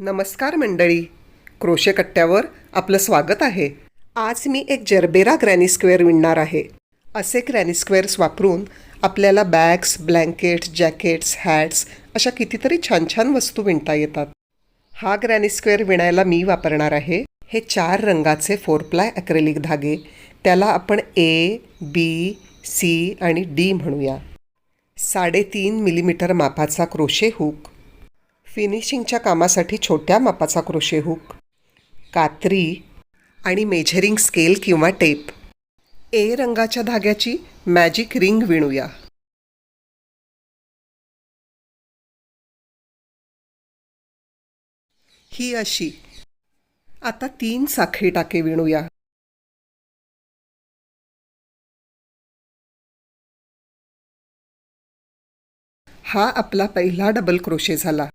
नमस्कार मंडळी. क्रोशे कट्ट्यावर आपलं स्वागत आहे. आज मी एक जरबेरा ग्रॅनी स्क्वेअर विणणार आहे. असे ग्रॅनी स्क्वेअर्स वापरून आपल्याला बॅग्स ब्लँकेट्स जॅकेट्स हॅट्स अशा कितीतरी छान छान वस्तू विणता येतात. हा ग्रॅनी स्क्वेअर विणायला मी वापरणार आहे. हे चार रंगाचे फोर प्लाय अक्रेलिक धागे. त्याला आपण ए बी सी आणि डी म्हणूया. साडेतीन मिलीमीटर मापाचा क्रोशे हुक. फिनिशिंगच्या कामासाठी छोट्या मापाचा क्रोशे हुक कात्री आणि मेझरिंग स्केल किंवा टेप. ए रंगाच्या धाग्याची मॅजिक रिंग विणूया. ही अशी. आता तीन साखळी टाके विणूया. हा आपला पहिला डबल क्रोशे झाला.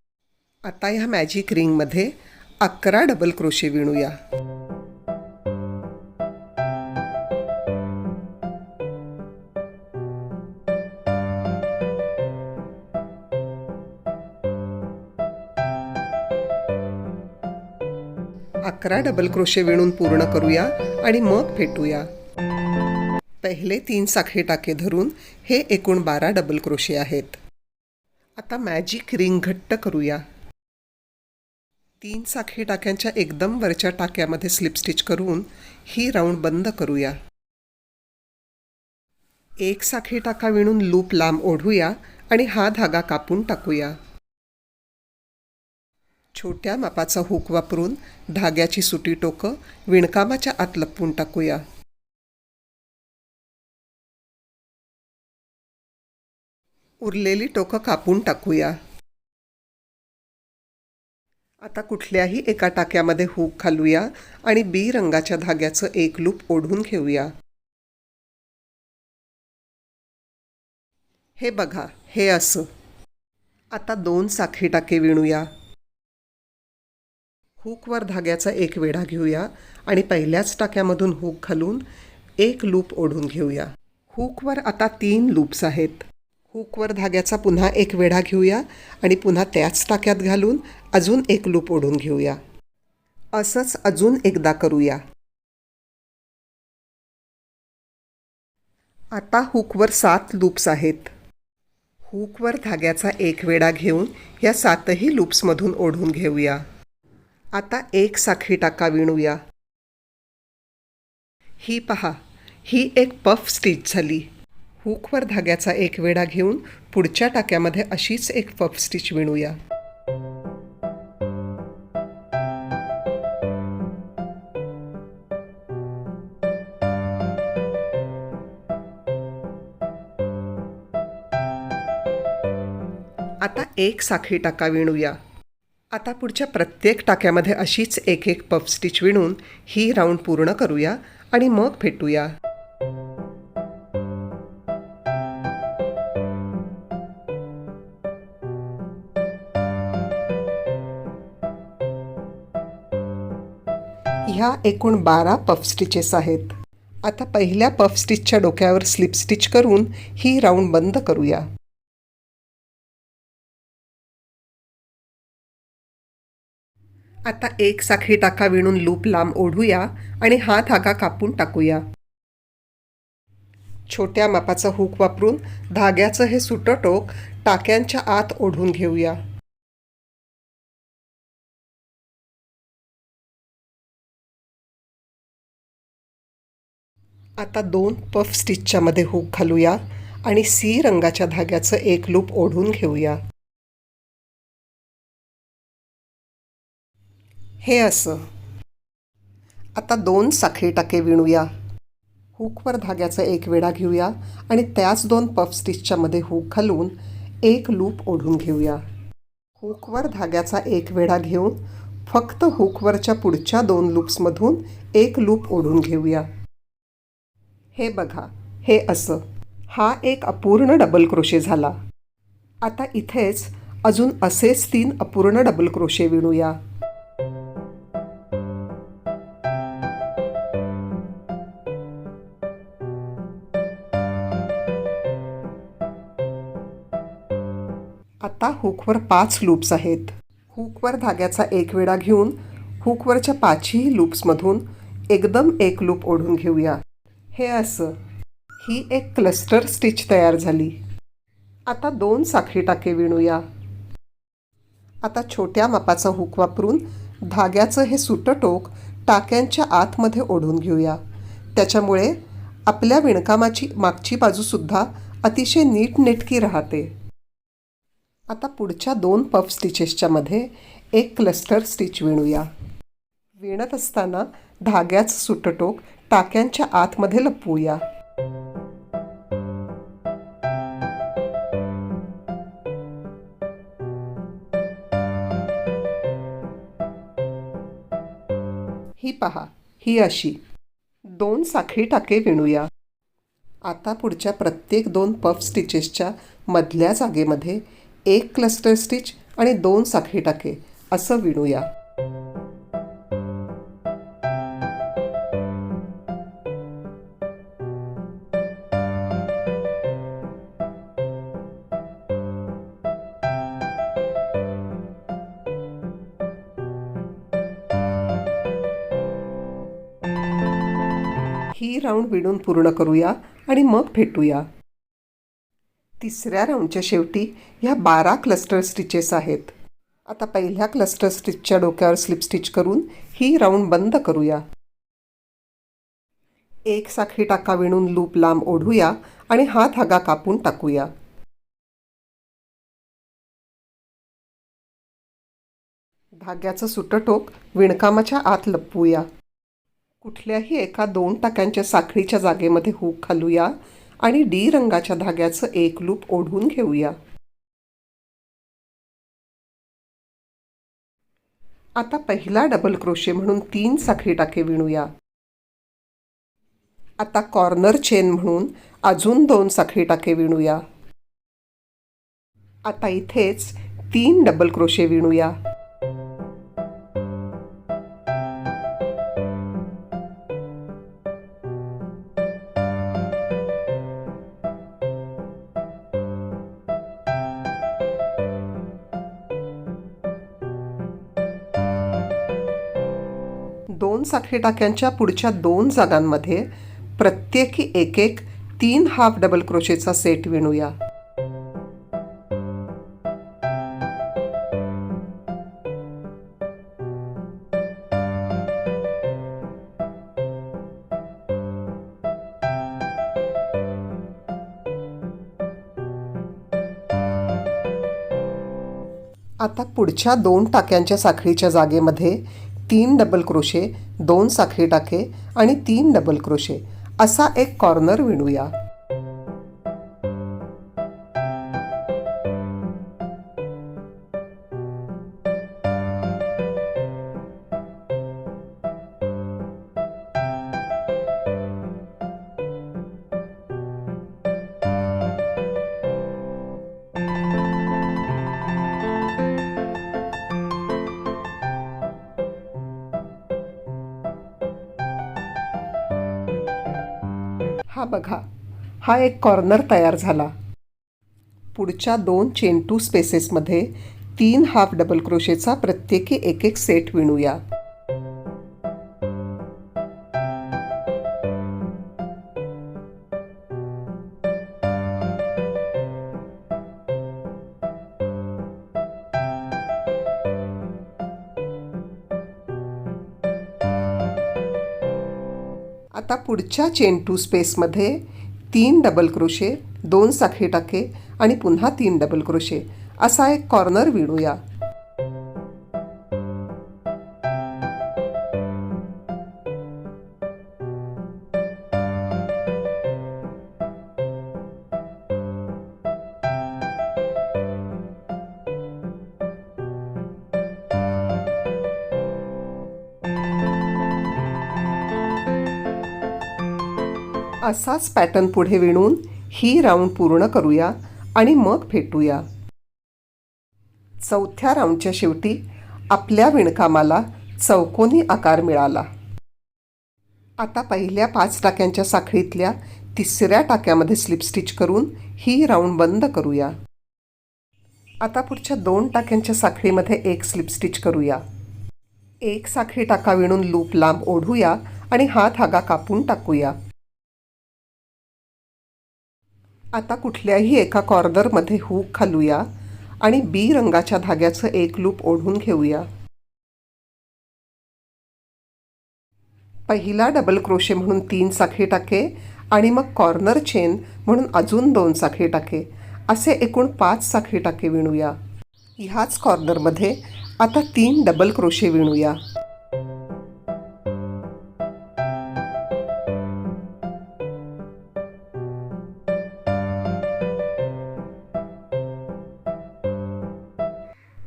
आता ह्या मॅजिक रिंगमध्ये अकरा डबल क्रोशे विणूया. अकरा डबल क्रोशे विणून पूर्ण करूया आणि मग फेटूया. पहिले तीन साखळी टाके धरून हे एकूण बारा डबल क्रोशे आहेत. आता मॅजिक रिंग घट्ट करूया. तीन साखळी टाक्यांच्या एकदम वरच्या टाक्यामध्ये स्लिप स्टिच करून ही राऊंड बंद करूया. एक साखळी टाका विणून लूप लांब ओढूया आणि हा धागा कापून टाकूया. छोट्या मापाचा हुक वापरून धाग्याची सुटी टोकं विणकामाच्या आत लपवून टाकूया. उरलेली टोकं कापून टाकूया. आता कुठल्याही एका टाक्यामध्ये हूक घालूया आणि बी रंगाच्या धाग्याचं एक लूप ओढून घेऊया. हे बघा हे असं. आता दोन साखळी टाके विणूया. हुकवर धाग्याचा एक वेढा घेऊया आणि पहिल्याच टाक्यामधून हुक घालून एक लूप ओढून घेऊया. हुकवर आता तीन लूप्स आहेत. हुकवर धाग्याचा पुन्हा एक वेढा घेऊया आणि पुन्हा त्याच टाक्यात घालून अजून एक लूप ओढून घेऊया. असंच अजून एकदा करूया. आता हुकवर सात लूप्स आहेत. हुकवर धाग्याचा एक वेढा घेऊन या सातही लूप्समधून ओढून घेऊया. आता एक साखळी टाका विणूया. ही पहा ही एक पफ स्टिच झाली. हुकवर धाग्याचा एक वेढा घेऊन पुढच्या टाक्यामध्ये अशीच एक पफ स्टिच विणूया. आता एक साखळी टाका विणूया. आता पुढच्या प्रत्येक टाक्यामध्ये अशीच एक एक पफ स्टिच विणून ही राऊंड पूर्ण करूया आणि मग भेटूया ह्या एकूण बारा पफ स्टिचेस आहेत. आता पहिल्या पफ स्टिचच्या डोक्यावर स्लिप स्टिच करून ही राऊंड बंद करूया. आता एक साखळी टाका विणून लूप लांब ओढूया आणि हा धागा कापून टाकूया. छोट्या मापाचा हुक वापरून धाग्याचं हे सुटं टोक टाक्यांच्या आत ओढून घेऊया. आता दोन पफ स्टिचच्यामध्ये हूक हुक घालूया आणि सी रंगाच्या धाग्याचं एक लूप ओढून घेऊया. हे असं. आता दोन साखळी टाके विणूया. हुकवर धाग्याचा एक वेढा घेऊया आणि त्याच दोन पफ स्टिचच्यामध्ये हूक हुक घालून एक लूप ओढून घेऊया. हुकवर धाग्याचा एक वेढा घेऊन फक्त हुकवरच्या पुढच्या दोन लूप्समधून एक लूप ओढून घेऊया. हे बघा हे असं. हा एक अपूर्ण डबल क्रोशे झाला. आता इथेच अजून असेच तीन अपूर्ण डबल क्रोशे विणूया. आता हुकवर पाच लूप्स आहेत. हुकवर धाग्याचा एक वेढा घेऊन हुकवरच्या पाचही लूप्समधून एकदम एक लूप ओढून घेऊया. हे असं. ही एक क्लस्टर स्टिच तयार झाली. आता दोन साखळी टाके विणूया. आता छोट्या मापाचा हुक वापरून धाग्याचं हे सुटं टोक टाक्यांच्या आतमध्ये ओढून घेऊया. त्याच्यामुळे आपल्या विणकामाची मागची बाजूसुद्धा अतिशय नीटनेटकी राहते. आता पुढच्या दोन पफ स्टिचेसच्या मध्ये एक क्लस्टर स्टिच विणूया. विणत असताना धाग्याचं सुटं टोक टाक्यांच्या आतमध्ये लपवूया. ही पहा ही अशी. दोन साखळी टाके विणूया. आता पुढच्या प्रत्येक दोन पफ स्टिचेसच्या मधल्या जागेमध्ये एक क्लस्टर स्टिच आणि दोन साखळी टाके असं विणूया. राऊंड विणून पूर्ण करूया आणि मग भेटूया. तिसऱ्या राऊंडच्या शेवटी ह्या बारा क्लस्टर स्टिचेस आहेत. आता पहिल्या क्लस्टर स्टिचच्या डोक्यावर स्लिप स्टिच करून ही राऊंड बंद करूया. एक साखळी टाका विणून लूप लांब ओढूया आणि हा धागा कापून टाकूया. धाग्याचं सुटं टोक विणकामाच्या आत लपवूया. कुठल्याही एका दोन टाक्यांच्या साखळीच्या जागेमध्ये हूक घालूया आणि डी रंगाच्या धाग्याचं एक लूप ओढून घेऊया. आता पहिला डबल क्रोशे म्हणून तीन साखळी टाके विणूया. आता कॉर्नर चेन म्हणून अजून दोन साखळी टाके विणूया. आता इथेच तीन डबल क्रोशे विणूया. साखळी टाक्यांच्या पुढच्या दोन जागांमध्ये प्रत्येकी एक एक तीन हाफ डबल क्रोशेचा सेट विणूया. आता पुढच्या दोन टाक्यांच्या साखळीच्या जागेमध्ये तीन डबल क्रोशे दोन साखळी टाके आणि तीन डबल क्रोशे असा एक कॉर्नर विणूया. बघा. हा एक कॉर्नर तयार झाला. पुढच्या दोन चेन टू स्पेसेसमध्ये तीन हाफ डबल क्रोशेचा प्रत्येकी एक एक सेट विणूया. आता पुढच्या चेन टू स्पेसमध्ये तीन डबल क्रोशे दोन साखळी टाके आणि पुन्हा तीन डबल क्रोशे असा एक कॉर्नर विणूया. असाच पॅटर्न पुढे विणून ही राऊंड पूर्ण करूया आणि मग भेटूया. चौथ्या राऊंडच्या शेवटी आपल्या विणकामाला चौकोनी आकार मिळाला. आता पहिल्या पाच टाक्यांच्या साखळीतल्या तिसऱ्या टाक्यामध्ये स्लिप स्टिच करून ही राऊंड बंद करूया. आता पुढच्या दोन टाक्यांच्या साखळीमध्ये एक स्लिप स्टिच करूया. एक साखळी टाका विणून लूप लांब ओढूया आणि हा धागा कापून टाकूया. आता कुठल्याही एका कॉर्नरमध्ये हूक घालूया आणि बी रंगाच्या धाग्याचं एक लूप ओढून घेऊया. पहिला डबल क्रोशे म्हणून तीन साखळी टाके आणि मग कॉर्नर चेन म्हणून अजून दोन साखळी टाके. असे एकूण पाच साखळी टाके विणूया. ह्याच कॉर्नरमध्ये आता तीन डबल क्रोशे विणूया.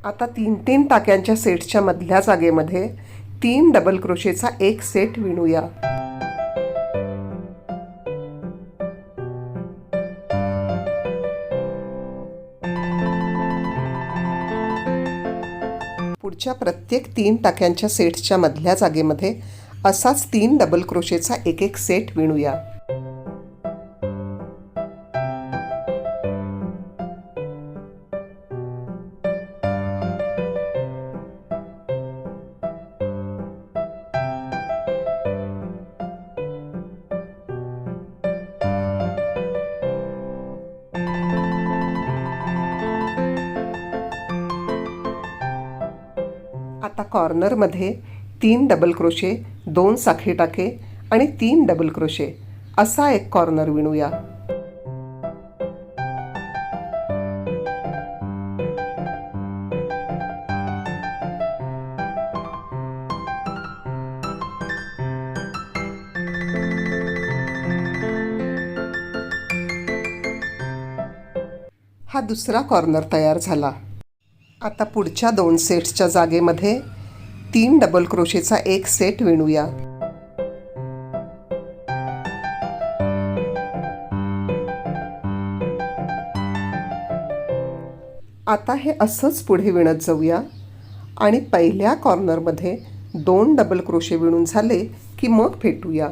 आता तीन तीन टाक्यांच्या सेटच्या मधल्या जागेमध्ये तीन डबल क्रोशेचा एक सेट विणूया. पुढच्या प्रत्येक तीन टाक्यांच्या सेट्सच्या मधल्या जागेमध्ये असाच तीन डबल क्रोशेचा एक एक सेट विणूया. कॉर्नरमध्ये तीन डबल क्रोशे दोन साखळी टाके आणि तीन डबल क्रोशे असा एक कॉर्नर विणूया. हा दुसरा कॉर्नर तयार झाला. आता पुढच्या दोन सेट्सच्या जागेमध्ये तीन डबल क्रोशेचा एक सेट विणूया. आता हे असंच पुढे विणत जाऊया. आणि पहिल्या कॉर्नरमध्ये दोन डबल क्रोशे विणून झाले की मग फेटूया.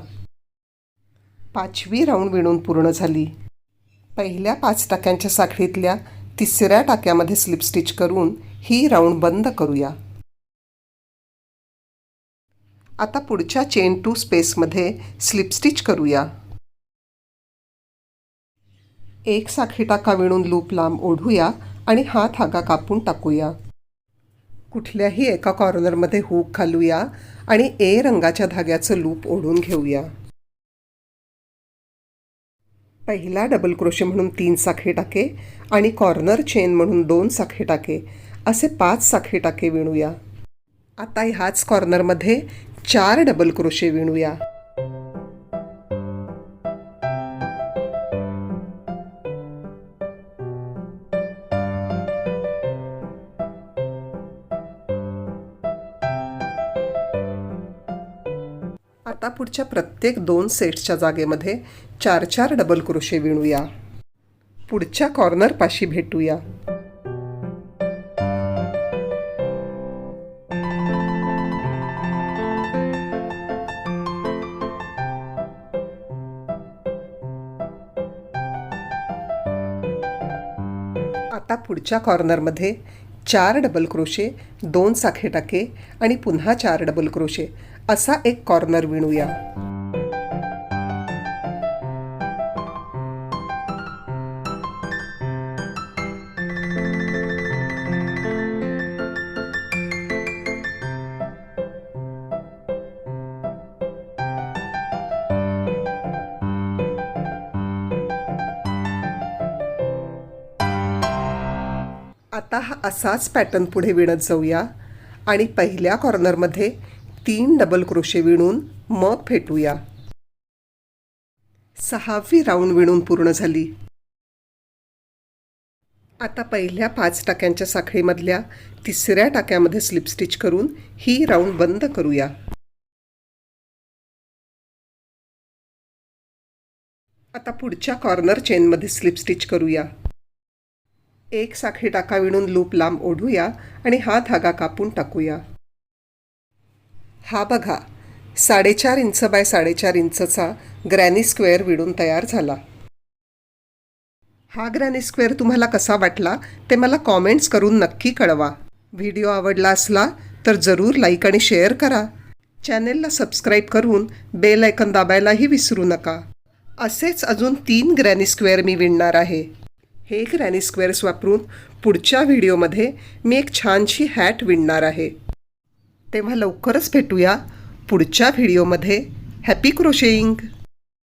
पाचवी राऊंड विणून पूर्ण झाली. पहिल्या पाच टाक्यांच्या साखळीतल्या तिसऱ्या टाक्यामध्ये स्लिप स्टिच करून ही राऊंड बंद करूया. आता पुढच्या चेन टू स्पेसमध्ये स्लिप स्टिच करूया. एक साखळी टाका विणून लूप लांब ओढूया आणि हा धागा कापून टाकूया. कुठल्याही एका कॉर्नरमध्ये हूक घालूया आणि ए रंगाच्या धाग्याचं लूप ओढून घेऊया. पहिला डबल क्रोशे म्हणून तीन साखळी टाके आणि कॉर्नर चेन म्हणून दोन साखळी टाके. असे पाच साखळी टाके विणूया. आता ह्याच कॉर्नरमध्ये चार डबल क्रोशे विणूया. आता पुढच्या प्रत्येक दोन सेट्सच्या जागेमध्ये चार चार डबल क्रोशे विणूया. पुढच्या कॉर्नरपाशी भेटूया. पुढच्या कॉर्नरमध्ये चार डबल क्रोशे दोन साखे टाके आणि पुन्हा चार डबल क्रोशे असा एक कॉर्नर विणूया. आता हा असाच पॅटर्न पुढे विणत जाऊया. आणि पहिल्या कॉर्नरमध्ये तीन डबल क्रोशे विणून मग फेटूया. सहावी राऊंड विणून पूर्ण झाली. आता पहिल्या पाच टाक्यांच्या साखळीमधल्या तिसऱ्या टाक्यामध्ये स्लिप स्टिच करून ही राऊंड बंद करूया. आता पुढच्या कॉर्नर चेनमध्ये स्लिप स्टिच करूया. एक साखळी टाका विणून लूप लांब ओढूया आणि हा धागा कापून टाकूया. हा बघा साडेचार इंच बाय साडेचार इंचचा ग्रॅनी स्क्वेअर विणून तयार झाला. हा ग्रॅनी स्क्वेअर तुम्हाला कसा वाटला ते मला कॉमेंट्स करून नक्की कळवा. व्हिडिओ आवडला असला तर जरूर लाईक आणि शेअर करा. चॅनेलला सबस्क्राईब करून बेल ऐकन दाबायलाही विसरू नका. असेच अजून तीन ग्रॅनी स्क्वेअर मी विणणार आहे. हे ग्रॅनी स्क्वेअर्स वापरून पुढच्या व्हिडिओमध्ये मी एक छानशी हॅट विणणार आहे. तेव्हा लवकरच भेटूया पुढच्या व्हिडिओमध्ये. हॅपी क्रोशेईंग